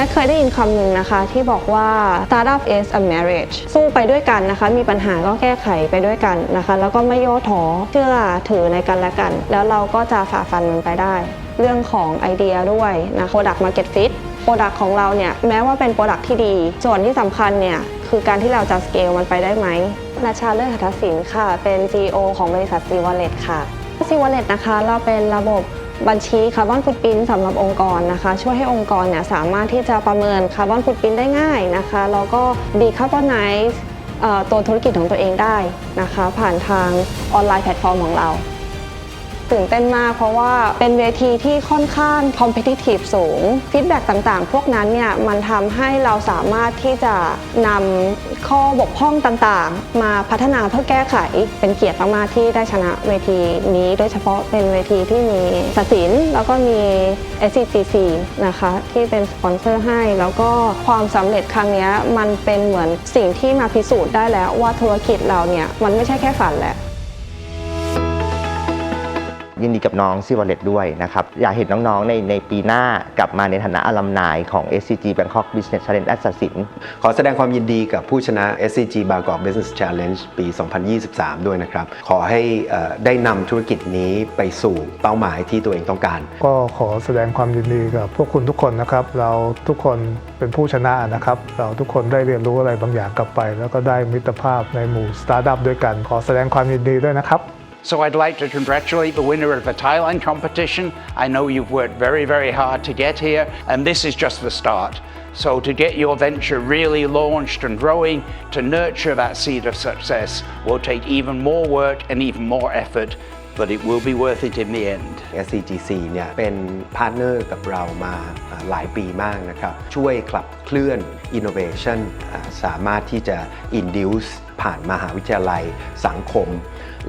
ทเคยได้ยินคำหนึ่งนะคะ ที่บอกว่า startup is a marriage สู้ไปด้วยกันนะคะ มีปัญหาก็แก้ไขไปด้วยกันนะคะ แล้วก็ไม่ย่อท้อเชื่อถือในกันและกัน แล้วเราก็จะฝ่าฟันมันไปได้ เรื่องของไอเดียด้วยนะ product market fit โปรดักของเราเนี่ยแม้ว่าเป็นโปรดักที่ดี ส่วนที่สำคัญเนี่ยคือการที่เราจะสเกลมันไปได้ไหมนาชาเลิศหัตถศิลป์ค่ะ เป็น CEO ของบริษัท c w a l l e t ค่ะ c w a l l e t นะคะ เราเป็นระบบ บัญชีคาร์บอนฟุตพินสำหรับองค์กรนะคะ ช่วยให้องค์กรเนี่ยสามารถที่จะประเมินคาร์บอนฟุตพินได้ง่ายนะคะแล้วก็ดีคาร์บอนไนซ์ตัวธุรกิจของตัวเองได้นะคะ ผ่านทางออนไลน์แพลตฟอร์มของเรา ตื่นเต้นมาก เพราะว่าเป็นเวทีที่ค่อนข้างคอมเพ i ิ i v e สูงฟีดแบ็กต่างๆ พวกนั้นเนี่ยมันทำให้เราสามารถที่จะนำข้อบกพร่องต่างๆ มาพัฒนาเพื่อแก้ไขเป็นเกียรติมากๆที่ได้ชนะเวทีนี้ โดยเฉพาะเป็นเวทีที่มีสศิลแล้วก็มี SCGC นะคะที่เป็นสปอนเซอร์ให้ แล้วก็ความสำเร็จครั้งนี้มันเป็นเหมือนสิ่งที่มาพิสูจน์ได้แล้วว่าธุรกิจเราเนี่ยมันไม่ใช่แค่ฝันแหละ ยินดีกับน้องซิวเลตด้วยนะครับ อยากเห็นน้องๆในในปีหน้ากลับมาในฐานะอลัมนายของ SCG Bangkok Business Challenge และสินขอแสดงความยินดีกับผู้ชนะ SCG Bangkok Business Challenge ปี 2023 ด้วยนะครับ ขอให้เอ่อได้นำธุรกิจนี้ไปสู่เป้าหมายที่ตัวเองต้องการ ก็ขอแสดงความยินดีกับพวกคุณทุกคนนะครับ เราทุกคนเป็นผู้ชนะนะครับ เราทุกคนได้เรียนรู้อะไรบางอย่างกลับไป แล้วก็ได้มิตรภาพในหมู่สตาร์ทอัพด้วยกัน ขอแสดงความยินดีด้วยนะครับ So I'd like to congratulate the winner of the Thailand competition. I know you've worked very, very hard to get here, and this is just the start. So to get your venture really launched and growing, to nurture that seed of success will take even more work and even more effort, but it will be worth it in the end. SCGC เนี่ยเป็นพาร์ทเนอร์กับเรามาอ่าหลายปีมากนะครับ ช่วยขับเคลื่อน Innovation อ่าสามารถที่จะ Induce ผ่านมหาวิทยาลัยสังคม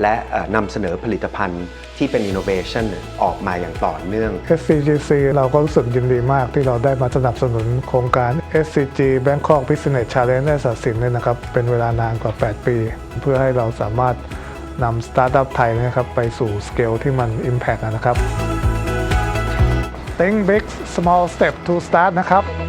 และอ่านำเสนอผลิตภัณฑ์ที่เป็น Innovation ออกมาอย่างต่อเนื่อง SCGC เราก็รู้สึกยินดีมากที่เราได้มาสนับสนุนโครงการ SCG Bangkok Business Challenge และสัสินเนี่ยนะครับ เป็นเวลานานกว่า 8 ปี เพื่อให้เราสามารถ นำสตาร์ทอัพไทยนะครับไปสู่สเกลที่มัน Impact นะครับ Think big small step to start นะครับ